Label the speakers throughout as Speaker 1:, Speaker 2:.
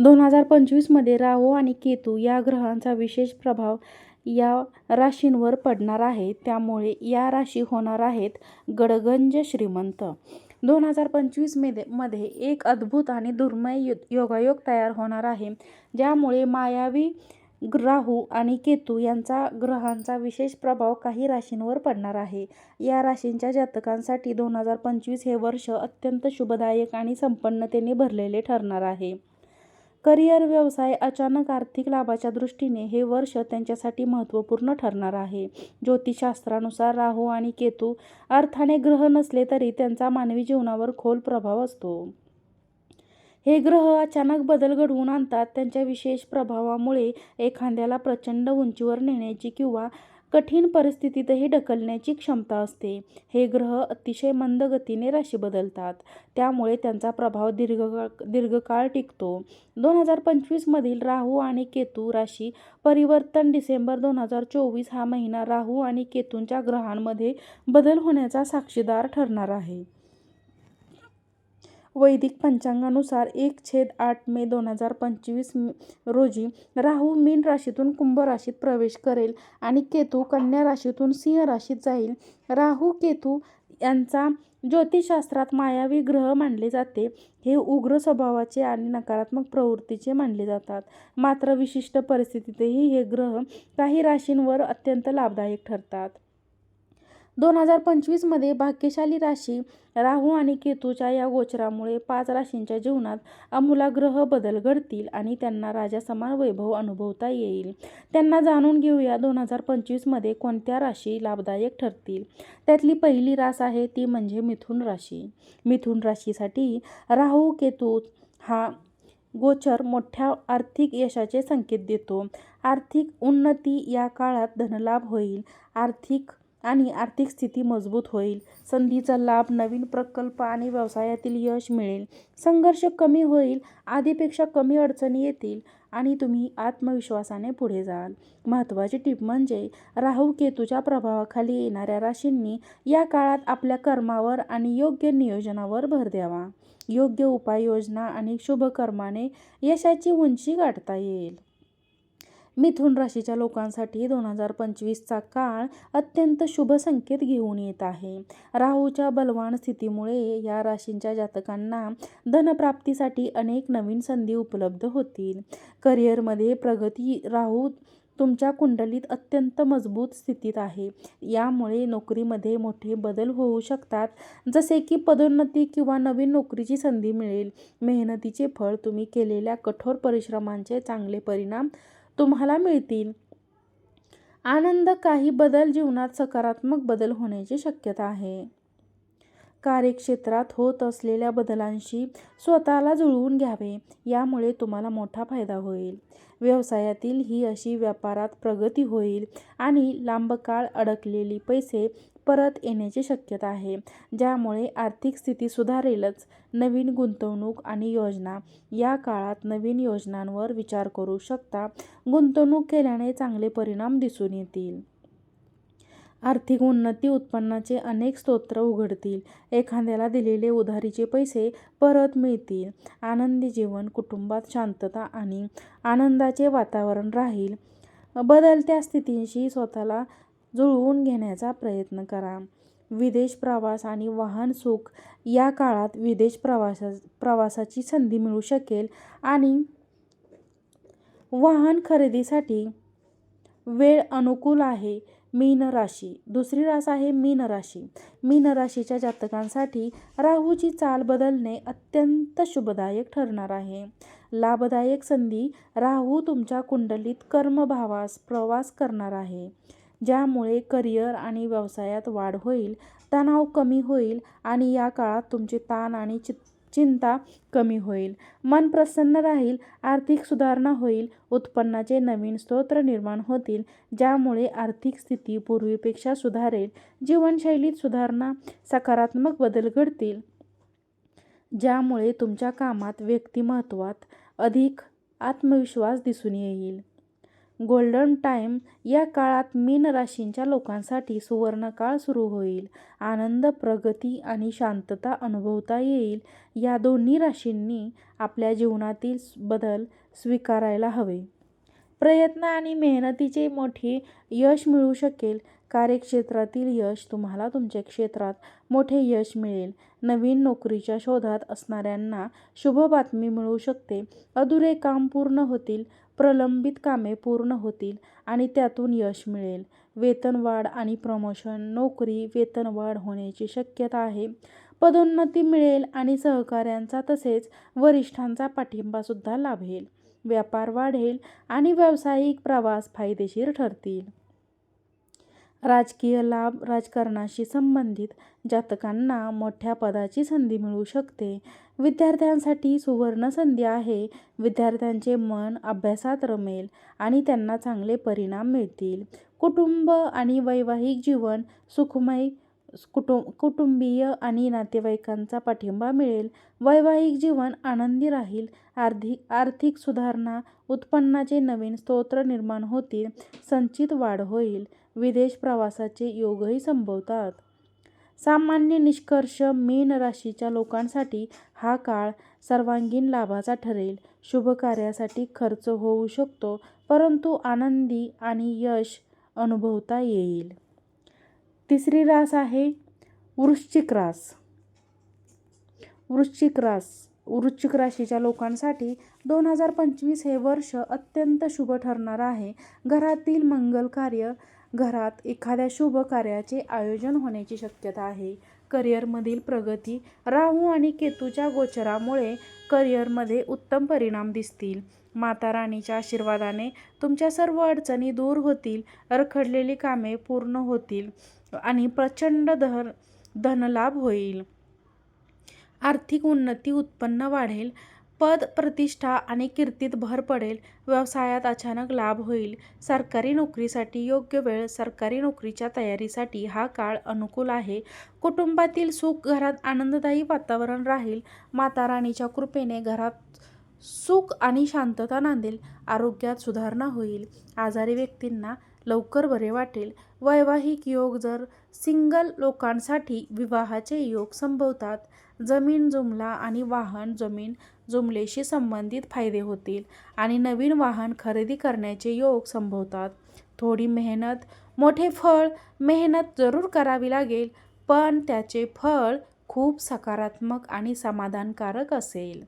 Speaker 1: दोन हजार पंचवीसमध्ये राहू आणि केतू या ग्रहांचा विशेष प्रभाव या राशींवर पडणार आहे. त्यामुळे या राशी होणार आहेत गडगंज श्रीमंत. दोन हजार पंचवीसमध्ये मध्ये एक अद्भुत आणि दुर्मय योगायोग तयार होणार आहे, ज्यामुळे मायावी राहू आणि केतू यांचा ग्रहांचा विशेष प्रभाव काही राशींवर पडणार आहे. या राशींच्या जातकांसाठी दोन हजार पंचवीस हे वर्ष अत्यंत शुभदायक आणि संपन्नतेने भरलेले ठरणार आहे. करिअर, व्यवसाय, अचानक आर्थिक लाभाच्या दृष्टीने हे वर्ष त्यांच्यासाठी महत्त्वपूर्ण ठरणार आहे. ज्योतिषशास्त्रानुसार राहू आणि केतू अर्थाने ग्रह नसले तरी त्यांचा मानवी जीवनावर खोल प्रभाव असतो. हे ग्रह अचानक बदल घडवून आणतात. त्यांच्या विशेष प्रभावामुळे एखाद्याला प्रचंड उंचीवर नेण्याची किंवा कठीण परिस्थितीतही ढकलण्याची क्षमता असते. हे ग्रह अतिशय मंद गतीने राशी बदलतात, त्यामुळे त्यांचा प्रभाव दीर्घकाळ टिकतो. दोन हजार पंचवीसमधील राहू आणि केतू राशी परिवर्तन डिसेंबर दोन हजार चोवीस हा महिना राहू आणि केतूंच्या ग्रहांमध्ये बदल होण्याचा साक्षीदार ठरणार आहे. वैदिक पंचांगानुसार एक छेद आठ मे दोन हजार पंचवीस रोजी राहू मीन राशीतून कुंभ राशीत प्रवेश करेल आणि केतू कन्या राशीतून सिंह राशीत जाईल. राहू केतू यांचा ज्योतिषशास्त्रात मायावी ग्रह मानले जाते. हे उग्र स्वभावाचे आणि नकारात्मक प्रवृत्तीचे मानले जातात. मात्र विशिष्ट परिस्थितीतही हे ग्रह काही राशींवर अत्यंत लाभदायक ठरतात. दोन हजार पंचवीसमध्ये भाग्यशाली राशी राहू आणि केतूच्या या गोचरामुळे पाच राशींच्या जीवनात अमूलाग्रह बदल घडतील आणि त्यांना राजा समान वैभव अनुभवता येईल. त्यांना जाणून घेऊया दोन हजार पंचवीसमध्ये कोणत्या राशी लाभदायक ठरतील. त्यातली पहिली रास आहे ती म्हणजे मिथुन राशी. मिथुन राशीसाठी राहू केतू हा गोचर मोठ्या आर्थिक यशाचे संकेत देतो. आर्थिक उन्नती या काळात धनलाभ होईल आर्थिक आणि आर्थिक स्थिती मजबूत होईल. संधीचा लाभ, नवीन प्रकल्प आणि व्यवसायातील यश मिळेल. संघर्ष कमी होईल, आधीपेक्षा कमी अडचणी येतील आणि तुम्ही आत्मविश्वासाने पुढे जाल. महत्त्वाची टीप म्हणजे राहू केतूच्या प्रभावाखाली येणाऱ्या राशींनी या काळात आपल्या कर्मावर आणि योग्य नियोजनावर भर द्यावा. योग्य उपाययोजना आणि शुभकर्माने यशाची उंची गाठता येईल. मिथुन राशीच्या लोकांसाठी दोन हजार पंचवीसचा काळ अत्यंत शुभ संकेत घेऊन येत आहे. राहूच्या बलवान स्थितीमुळे या राशींच्या जातकांना धनप्राप्तीसाठी अनेक नवीन संधी उपलब्ध होतील. करिअरमध्ये प्रगती राहू तुमच्या कुंडलीत अत्यंत मजबूत स्थितीत आहे. यामुळे नोकरीमध्ये मोठे बदल होऊ शकतात, जसे की पदोन्नती किंवा नवीन नोकरीची संधी मिळेल. मेहनतीचे फळ, तुम्ही केलेल्या कठोर परिश्रमांचे चांगले परिणाम तुम्हाला मिळतील. आनंद, काही बदल, जीवनात सकारात्मक बदल होण्याची शक्यता आहे. कार्यक्षेत्रात होत असलेल्या बदलांशी स्वतःला जुळवून घ्यावे, यामुळे तुम्हाला मोठा फायदा होईल. व्यवसायातील ही अशी व्यापारात प्रगती होईल आणि लांबकाळ अडकलेली पैसे परत येण्याची शक्यता आहे, ज्यामुळे आर्थिक स्थिती सुधारेलच. नवीन गुंतवणूक आणि योजना, या काळात नवीन योजनांवर विचार करू शकता. गुंतवणूक केल्याने चांगले परिणाम दिसून येतील. आर्थिक उन्नती, उत्पन्नाचे अनेक स्रोत उघडतील. एखाद्याला दिलेले उधारीचे पैसे परत मिळतील. आनंदी जीवन, कुटुंबात शांतता आणि आनंदाचे वातावरण राहील. बदलत्या स्थितींशी स्वतःला जुळवून घेण्याचा प्रयत्न करा. विदेश प्रवास आणि वाहन सुख, या काळात विदेश प्रवासा प्रवासाची संधी मिळू शकेल आणि वाहन खरेदीसाठी वेळ अनुकूल आहे. मीन राशी. दुसरी रास आहे मीन राशी. मीन राशीच्या जातकांसाठी राहूची चाल बदलणे अत्यंत शुभदायक ठरणार आहे. लाभदायक संधी, राहू तुमच्या कुंडलीत कर्मभावास प्रवास करणार आहे, ज्यामुळे करिअर आणि व्यवसायात वाढ होईल. तणाव कमी होईल आणि या काळात तुमचे ताण आणि चिंता कमी होईल. मन प्रसन्न राहील. आर्थिक सुधारणा होईल. उत्पन्नाचे नवीन स्रोत निर्माण होतील, ज्यामुळे आर्थिक स्थिती पूर्वीपेक्षा सुधारेल. जीवनशैलीत सुधारणा, सकारात्मक बदल घडतील, ज्यामुळे तुमच्या कामात, व्यक्तिमत्त्वात अधिक आत्मविश्वास दिसून येईल. गोल्डन टाईम या काळात मीन राशींच्या लोकांसाठी सुवर्णकाळ सुरू होईल. आनंद, प्रगती आणि शांतता अनुभवता येईल. या दोन्ही राशींनी आपल्या जीवनातील बदल स्वीकारायला हवे. प्रयत्न आणि मेहनतीचे मोठे यश मिळू शकेल. कार्यक्षेत्रातील यश तुम्हाला तुमच्या क्षेत्रात मोठे यश मिळेल. नवीन नोकरीच्या शोधात असणाऱ्यांना शुभ बातमी मिळू शकते. अधुरे काम पूर्ण होतील. प्रलंबित कामे पूर्ण होतील आणि त्यातून यश मिळेल. वेतनवाढ आणि प्रमोशन नोकरी, वेतनवाढ होण्याची शक्यता आहे. पदोन्नती मिळेल आणि सहकाऱ्यांचा तसेच वरिष्ठांचा पाठिंबासुद्धा लाभेल. व्यापार वाढेल आणि व्यावसायिक प्रवास फायदेशीर ठरतील. राजकीय लाभ राजकारणाशी संबंधित जातकांना मोठ्या पदाची संधी मिळू शकते. विद्यार्थ्यांसाठी सुवर्ण संधी आहे. विद्यार्थ्यांचे मन अभ्यासात रमेल आणि त्यांना चांगले परिणाम मिळतील. कुटुंब आणि वैवाहिक जीवन सुखमय कुटुंबीय आणि नातेवाईकांचा पाठिंबा मिळेल. वैवाहिक जीवन आनंदी राहील. आर्थिक सुधारणा उत्पन्नाचे नवीन स्रोत निर्माण होतील. संचित वाढ होईल. विदेश प्रवासाचे योगही संभवतात. सामान्य निष्कर्ष मीन राशीच्या लोकांसाठी हा काळ सर्वांगीण लाभाचा ठरेल. शुभ कार्यासाठी खर्च होऊ शकतो परंतु आनंदी आणि यश अनुभवता येईल. तिसरी रास आहे वृश्चिक रास. वृश्चिक रास वृश्चिक राशीच्या लोकांसाठी दोन हजार पंचवीस हे वर्ष अत्यंत शुभ ठरणार आहे. घरातील मंगल कार्य घरात एखाद्या शुभ कार्याचे आयोजन होण्याची शक्यता आहे. करिअरमधील प्रगती राहू आणि केतूच्या गोचरामुळे करिअरमध्ये उत्तम परिणाम दिसतील. माता राणीच्या आशीर्वादाने तुमच्या सर्व अडचणी दूर होतील. रखडलेली कामे पूर्ण होतील आणि प्रचंड धनलाभ होईल. आर्थिक उन्नती उत्पन्न वाढेल. पद, प्रतिष्ठा आणि कीर्तीत भर पडेल. व्यवसायात अचानक लाभ होईल. सरकारी नोकरीसाठी योग्य वेळ सरकारी नोकरीच्या तयारीसाठी हा काळ अनुकूल आहे. कुटुंबातील सुख घरात आनंददायी वातावरण राहील. माता राणीच्या कृपेने घरात सुख आणि शांतता नांदेल. आरोग्यात सुधारणा होईल. आजारी व्यक्तींना लवकर बरे वाटेल. वैवाहिक योग जर सिंगल लोकांसाठी विवाहाचे योग संभवतात. जमीन जुमला आणि वाहन जमीन जुमलेशी संबंधित फायदे होतील आणि नवीन वाहन खरेदी करण्याचे योग संभवतात. थोडी मेहनत मोठे फळ मेहनत जरूर करावी लागेल पण त्याचे फळ खूप सकारात्मक आणि समाधानकारक असेल.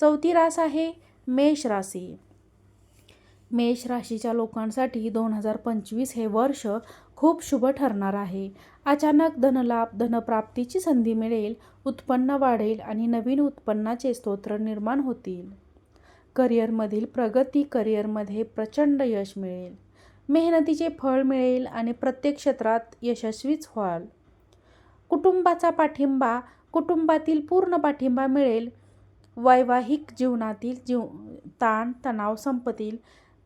Speaker 1: चौथी रास आहे मेष राशी. मेष राशीच्या लोकांसाठी दोन हजार पंचवीस हे वर्ष खूप शुभ ठरणार आहे. अचानक धनलाभ धनप्राप्तीची संधी मिळेल. उत्पन्न वाढेल आणि नवीन उत्पन्नाचे स्रोत निर्माण होतील. करिअरमधील प्रगती करिअरमध्ये प्रचंड यश मिळेल. मेहनतीचे फळ मिळेल आणि प्रत्येक क्षेत्रात यशस्वीच व्हाल. कुटुंबाचा पाठिंबा कुटुंबातील पूर्ण पाठिंबा मिळेल. वैवाहिक जीवनातील जीव ताण तणाव संपतील.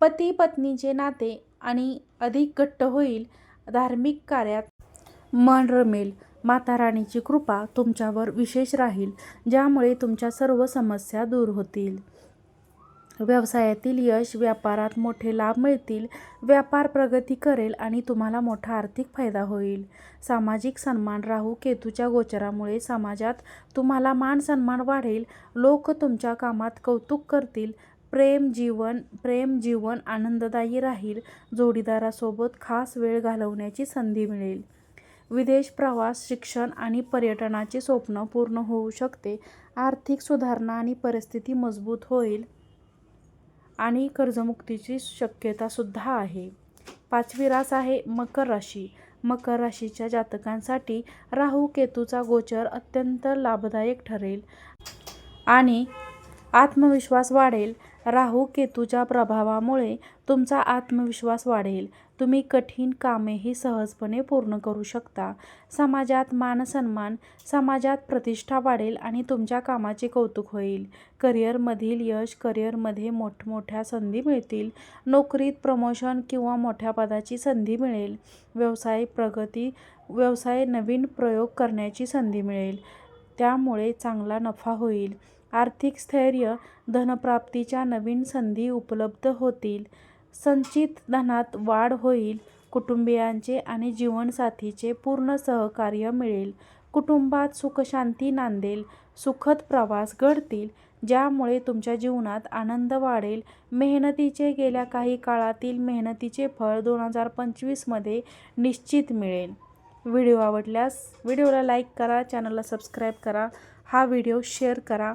Speaker 1: पती पत्नीचे नाते आणि अधिक घट्ट होईल. धार्मिक कार्यात मन रमेल. माता राणीची कृपा तुमच्यावर विशेष राहील ज्यामुळे तुमच्या सर्व समस्या दूर होतील. व्यवसायातील यश व्यापारात मोठे लाभ मिळतील. व्यापार प्रगती करेल आणि तुम्हाला मोठा आर्थिक फायदा होईल. सामाजिक सन्मान राहू केतूच्या गोचरामुळे समाजात तुम्हाला मान सन्मान वाढेल. लोक तुमच्या कामात कौतुक करतील. प्रेम जीवन प्रेम जीवन आनंददायी राहील. जोडीदारासोबत खास वेळ घालवण्याची संधी मिळेल. विदेश प्रवास शिक्षण आणि पर्यटनाचे स्वप्न पूर्ण होऊ शकते. आर्थिक सुधारणा आणि परिस्थिती मजबूत होईल आणि कर्जमुक्तीची शक्यतासुद्धा आहे. पाचवी रास आहे मकर राशी. मकर राशीच्या जातकांसाठी राहू केतूचा गोचर अत्यंत लाभदायक ठरेल आणि आत्मविश्वास वाढेल. राहू केतूच्या प्रभावामुळे तुमचा आत्मविश्वास वाढेल. तुम्ही कठीण कामेही सहजपणे पूर्ण करू शकता. समाजात मानसन्मान समाजात प्रतिष्ठा वाढेल आणि तुमच्या कामाचे कौतुक होईल. करिअरमधील यश करिअरमध्ये मोठमोठ्या संधी मिळतील. नोकरीत प्रमोशन किंवा मोठ्या पदाची संधी मिळेल. व्यवसाय प्रगती व्यवसाय नवीन प्रयोग करण्याची संधी मिळेल त्यामुळे चांगला नफा होईल. आर्थिक स्थैर्य धनप्राप्तीच्या नवीन संधी उपलब्ध होतील. संचित धनात वाढ होईल. कुटुंबियांचे आणि जीवनसाथीचे पूर्ण सहकार्य मिळेल. कुटुंबात सुखशांती नांदेल. सुखद प्रवास घडतील ज्यामुळे तुमच्या जीवनात आनंद वाढेल. मेहनतीचे गेल्या काही काळातील मेहनतीचे फळ दोन हजार पंचवीसमध्ये निश्चित मिळेल. व्हिडिओ आवडल्यास व्हिडिओला लाईक करा चॅनलला सबस्क्राईब करा. हा व्हिडिओ शेअर करा.